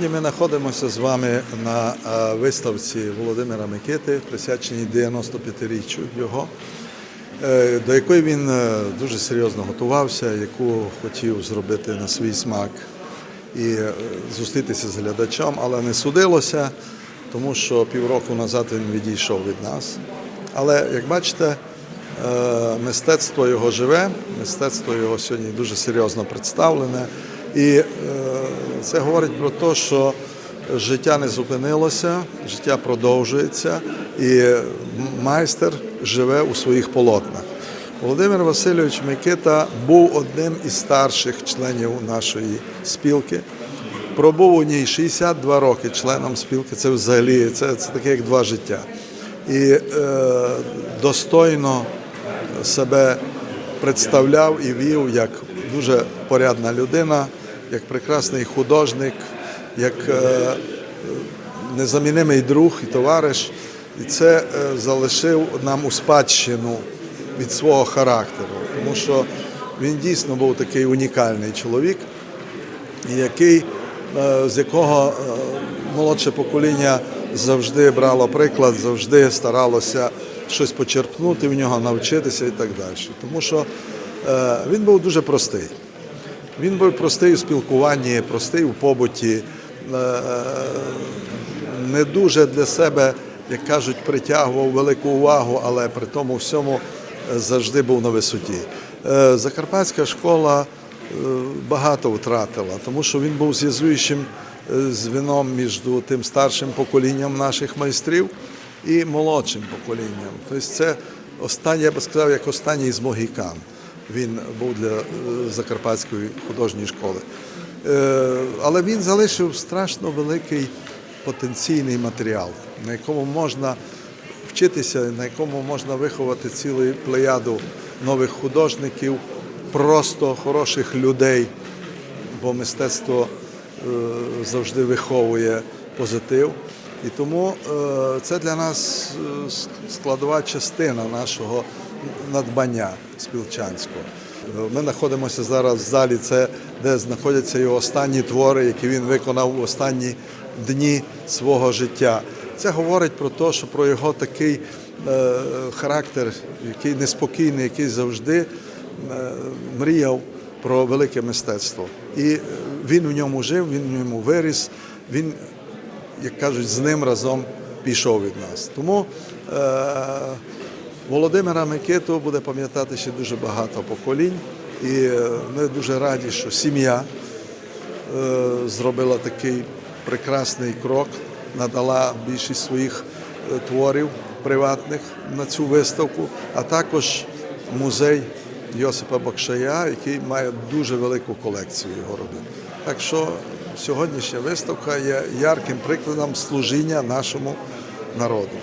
Ми знаходимося з вами на е, виставці Володимира Микити, присвяченій 95-річчю його, е, до якої він е, дуже серйозно готувався, яку хотів зробити на свій смак і зустрітися з глядачем, але не судилося, тому що півроку назад він відійшов від нас. Але як бачите, мистецтво його живе, мистецтво його сьогодні дуже серйозно представлене. І е, це говорить про те, що життя не зупинилося, життя продовжується, і майстер живе у своїх полотнах. Володимир Васильович Микита був одним із старших членів нашої спілки. Пробув у ній 62 роки членом спілки. Це взагалі це, це таке як два життя. І е, достойно себе представляв і вів як дуже порядна людина, як прекрасний художник, як е, незамінимий друг і товариш. І це е, залишив нам у спадщину від свого характеру, тому що він дійсно був такий унікальний чоловік, який, е, з якого молодше покоління завжди брало приклад, завжди старалося щось почерпнути в нього, навчитися і так далі. Тому що він був дуже простий. Він був простий у спілкуванні, простий у побуті, е, не дуже для себе, як кажуть, притягував велику увагу, але при тому всьому е, завжди був на висоті. Е, Закарпатська школа е, багато втратила, тому що він був зв'язуючим е, звіном між тим старшим поколінням наших майстрів і молодшим поколінням. Тобто це останнє, я би сказав, як останній з могікан. Він був для е, Закарпатської художньої школи. Е, Але він залишив страшно великий потенційний матеріал, на якому можна вчитися, на якому можна виховати цілу плеяду нових художників, просто хороших людей, бо мистецтво е, завжди виховує позитив. І тому це для нас складова частина нашого надбання спілчанського. Ми знаходимося зараз в залі, це де знаходяться його останні твори, які він виконав в останні дні свого життя. Це говорить про те, що про його такий е, характер, який неспокійний, який завжди е, мріяв про велике мистецтво. І він в ньому жив, він в ньому виріс. Він як кажуть, з ним разом пішов від нас. Тому е, Володимира Микиту буде пам'ятати ще дуже багато поколінь. І е, ми дуже раді, що сім'я е, зробила такий прекрасний крок, надала більшість своїх е, творів приватних на цю виставку, а також музей Йосипа Бакшая, який має дуже велику колекцію його робіт. Так що сьогоднішня виставка є ярким прикладом служіння нашому народу.